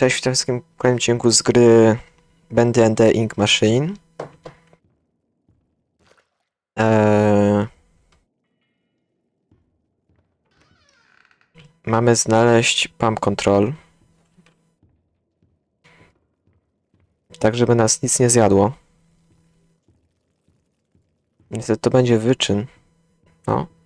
Cześć, witam w tym kolejnym odcinku z gry the Ink Machine. Eee... Mamy znaleźć pump control. Tak, żeby nas nic nie zjadło. Niestety to będzie wyczyn. No.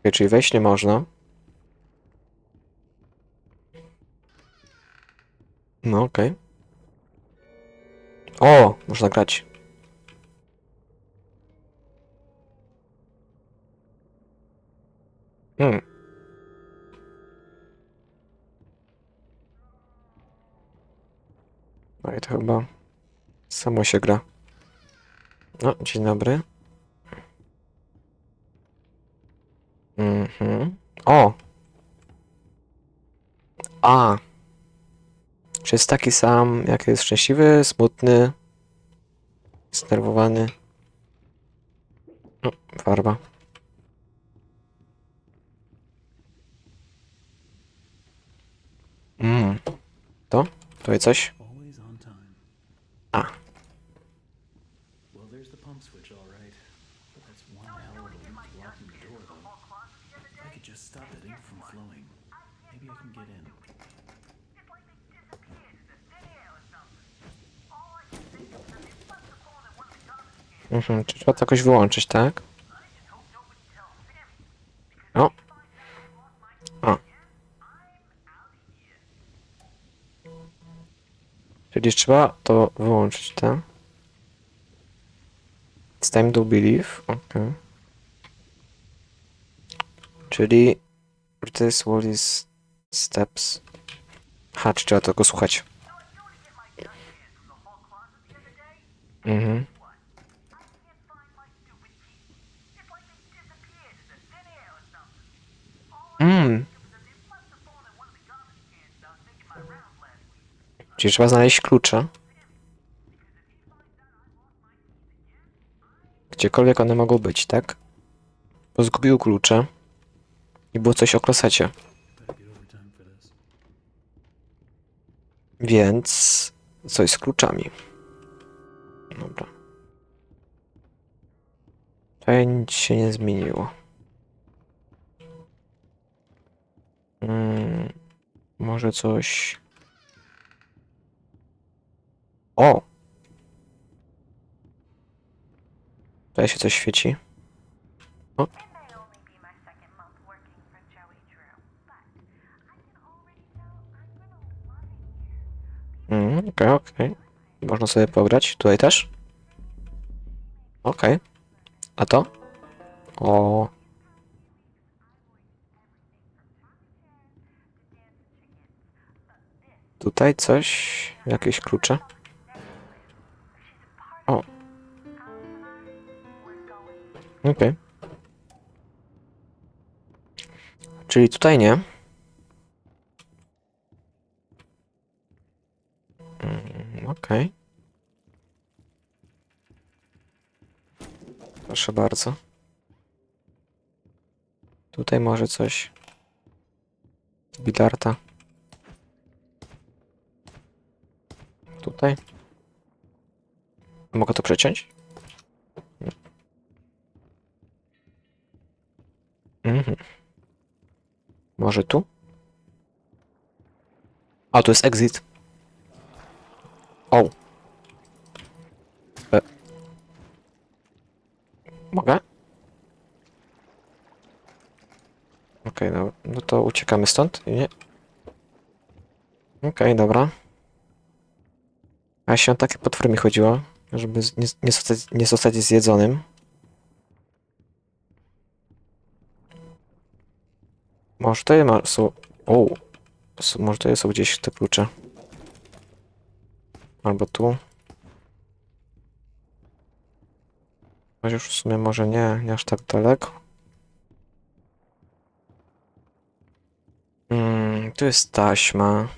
Okej, czyli wejść nie można. No okej. O, można grać. Hmm. No i to chyba samo się gra. No, dzień dobry. Mhm. O! A! Czy jest taki sam, jak jest szczęśliwy, smutny, zdenerwowany? No, farba. Mm. To? Tutaj coś? Just stop that ink from flowing, maybe I can get in. Mhm, czy trzeba to jakoś wyłączyć, tak? O! O! Czyli trzeba to wyłączyć, tak? It's time to believe, okej. Czyli this wall is steps. Ha, czy trzeba tego słuchać? Mhm. Mm. Czyli trzeba znaleźć klucze. Gdziekolwiek one mogą być, tak? Bo zgubił klucze. I było coś o klosecie. Więc coś z kluczami. Dobra. Tutaj nic się nie zmieniło. Mm, może coś. O! Tutaj się coś świeci. O. it here. Mm, Okej, okej. Można sobie pograć. Tutaj też? Okej. A to? O. Tutaj coś? Jakieś klucze? O. Okej. Czyli tutaj nie. Okej. Proszę bardzo. Tutaj może coś. Bidarta. Tutaj. Mogę to przeciąć? Mhm. Może tu? A, tu jest exit. O. E. Mogę? Okej, no, no to uciekamy stąd, nie? Okej, dobra. A się o takie potwory mi chodziło, żeby nie, nie, zostać, nie zostać zjedzonym. Może to ma, są... O! Może to są gdzieś te klucze. Albo tu. Choć już w sumie może nie, nie aż tak daleko. Hmm, tu jest taśma.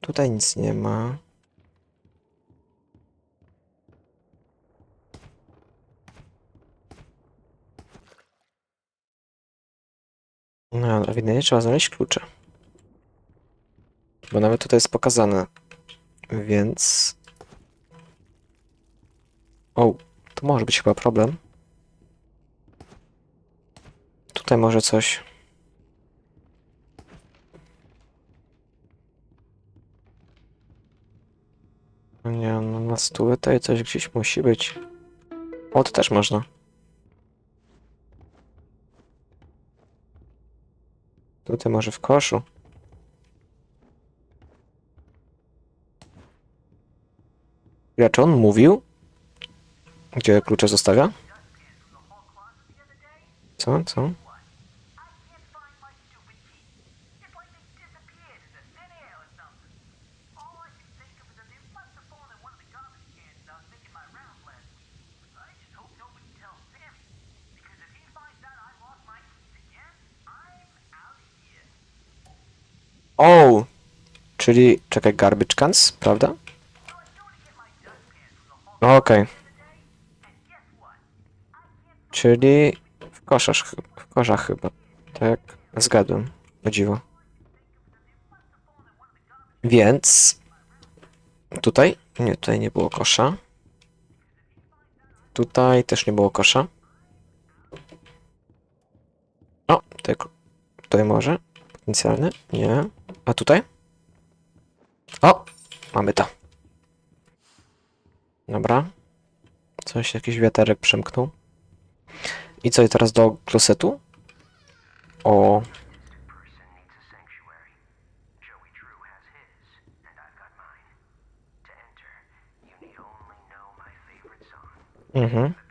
Tutaj nic nie ma. No, ale widać, trzeba znaleźć klucze. Bo nawet tutaj jest pokazane. Więc... O, to może być chyba problem. Tutaj może coś. Nie, no na stół tutaj coś gdzieś musi być. O, to też można. Tutaj może w koszu. Czy on mówił? Gdzie klucze zostawia? Co, co? O! Czyli, czekaj, garbage cans, prawda? Okej. Guess what? Czyli w koszach, w koszach chyba. Tak, zgadłem. O dziwo. Więc... Tutaj? Nie, tutaj nie było kosza. Tutaj też nie było kosza. O, tutaj, tutaj może. Potencjalny? Nie. A tutaj? O! Mamy to. Dobra. Coś, jakiś wiaterek przemknął. I co, i teraz do klosetu? O, person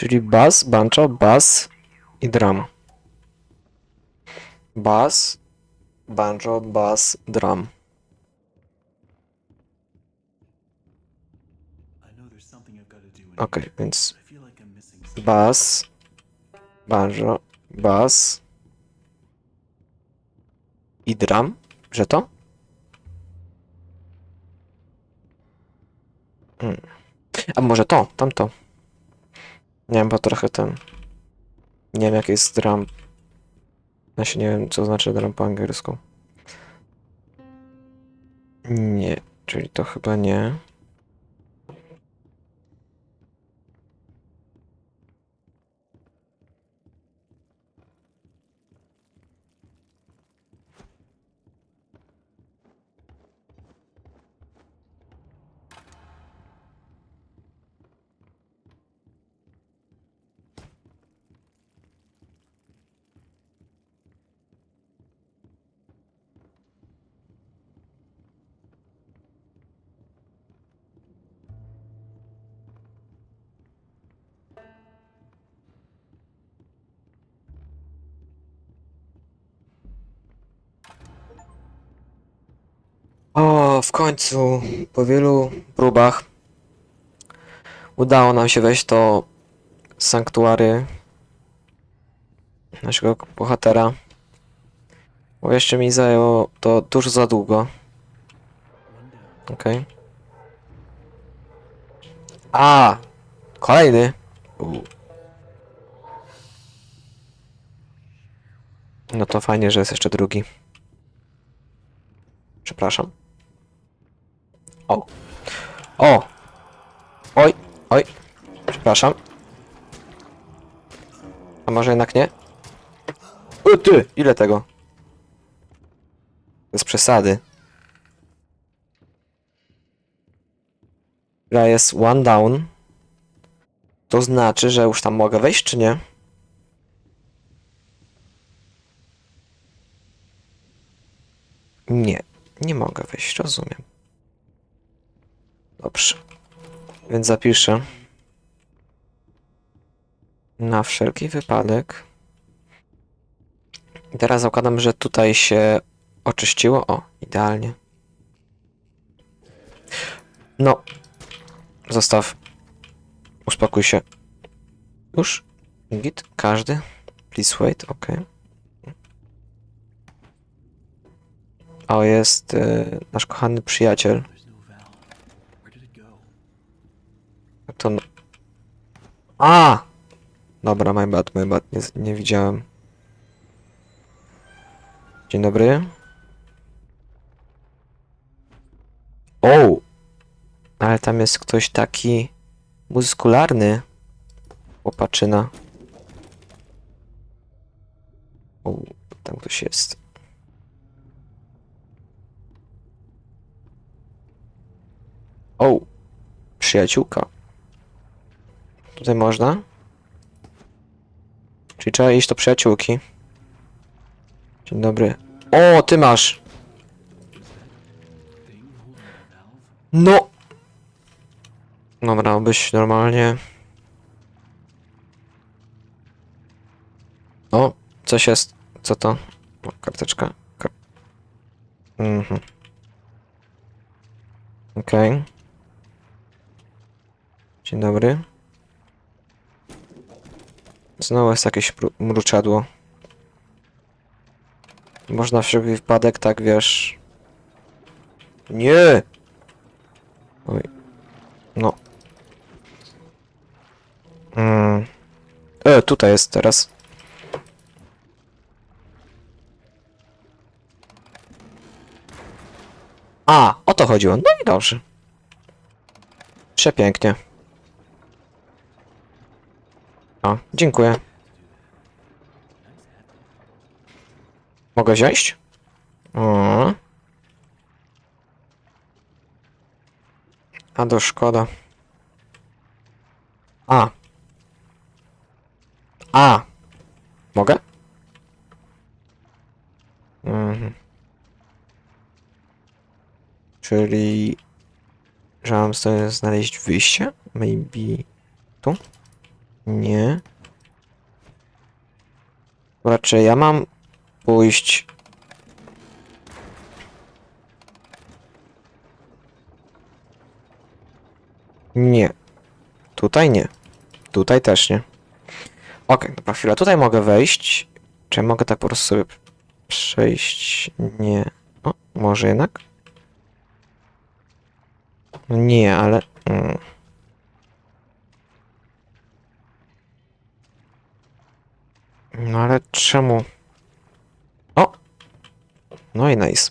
Czyli bas, banjo, bas i drum. Bas, banjo, bas, drum. Here, więc bas, banjo, bas i drum, że to? Hmm. A może to, tamto. Nie wiem, bo trochę ten... Nie wiem, jaki jest drum. Ja się nie wiem, co znaczy drum po angielsku. Nie, czyli to chyba nie. W końcu, po wielu próbach, udało nam się wejść do sanktuary naszego bohatera. Bo jeszcze mi zajęło to dużo za długo. Okej. A! Kolejny! U. No to fajnie, że jest jeszcze drugi. Przepraszam. O! O! Oj! Oj! Przepraszam. A może jednak nie? O ty! Ile tego? Bez przesady. Gra jest one down. To znaczy, że już tam mogę wejść, czy nie? Nie, nie mogę wejść, rozumiem. Dobrze. Więc zapiszę. Na wszelki wypadek. I teraz zakładam, że tutaj się oczyściło. O, idealnie. No, Zostaw. Uspokój się. Już? Git? Każdy? Please wait, ok. O, jest y, nasz kochany przyjaciel. To... A! Dobra, my bad, my bad. Nie, nie widziałem. Dzień dobry. O! Ale tam jest ktoś taki muskularny. Popatrzyna. O, tam ktoś jest. O! Przyjaciółka. Tutaj można? Czyli trzeba iść do przyjaciółki. Dzień dobry. O, ty masz! No! Dobra, byś normalnie. O, coś jest. Co to? O, karteczka. Kar... Mhm. Okej. Dzień dobry. Znowu jest jakieś mru- mruczadło. Można wszelki wypadek, tak wiesz. Nie! Oj. No. Mm. E, tutaj jest teraz. A, o to chodziło. No i dobrze. Przepięknie. O, dziękuję. Mogę wziąć? O. A to szkoda. A. A. Mogę? Mhm. Czyli... Że sobie znaleźć wyjście? Maybe... Tu? Nie. Raczej ja mam pójść... Nie. Tutaj nie. Tutaj też nie. Okej, dobra, chwila. Tutaj mogę wejść. Czy mogę tak po prostu sobie przejść? Nie. O, może jednak? Nie, ale... Mm. No ale czemu? O! No i nice.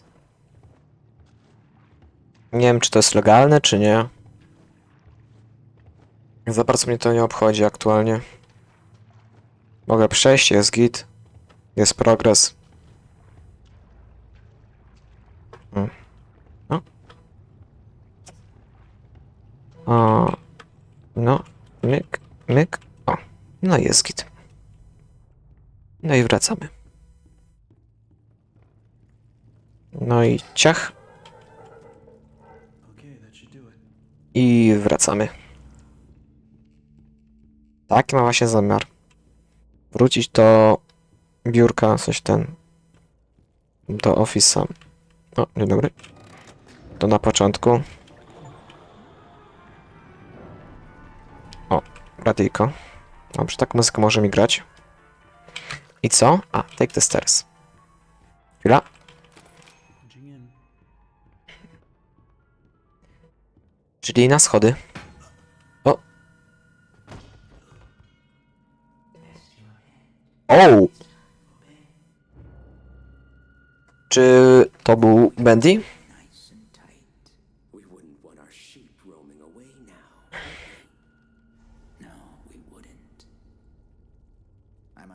Nie wiem, czy to jest legalne, czy nie. Za bardzo mnie to nie obchodzi aktualnie. Mogę przejść, jest git. Jest progres. Mm. No. O. No. Myk, myk. O. No jest git. No i wracamy. No i ciach. I wracamy. Taki ma właśnie zamiar. Wrócić do biurka, coś ten. Do Office'a. O, dzień dobry. To na początku. O, radyjko. Dobrze, tak muzyka może mi grać. I co? A, take the stairs. Chwila. Czyli na schody. O! O! Czy to był Bendy?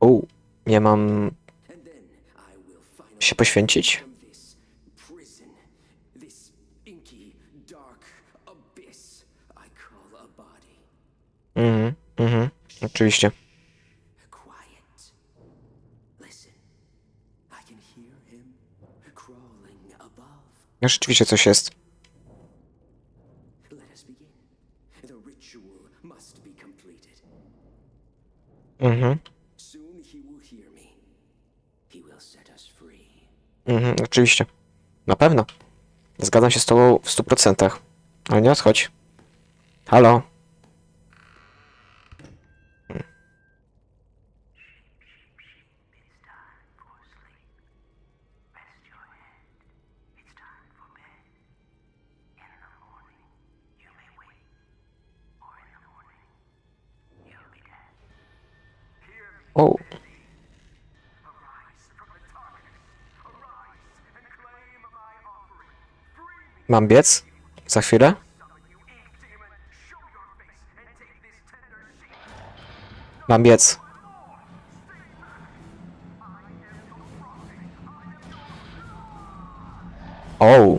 O, ja mam się poświęcić? Mhm, mhm, oczywiście. No rzeczywiście coś jest. Free. Mhm, oczywiście. Na pewno. Zgadzam się z tobą w 100%. Ale nie odchodź. Halo? Take this tender seed. Mam biec. O,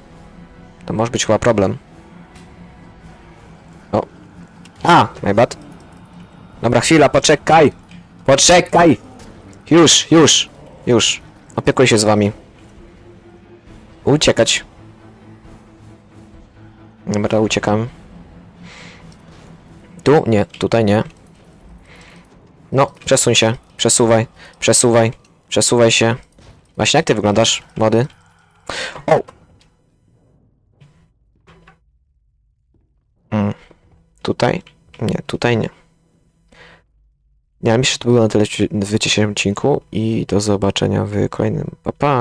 to może być chyba problem. O. A, my bad. Dobra, chwila, poczekaj. Poczekaj. Już, już, już. Opiekuję się z wami. Uciekać. Dobra, uciekam. Tu? Nie, tutaj nie. No, przesuń się. Przesuwaj, przesuwaj, przesuwaj się. Właśnie jak ty wyglądasz, młody? O! Mm. Tutaj? Nie, tutaj nie. Ale myślę, że to było na tyle w dzisiejszym odcinku i do zobaczenia w kolejnym. Pa, pa!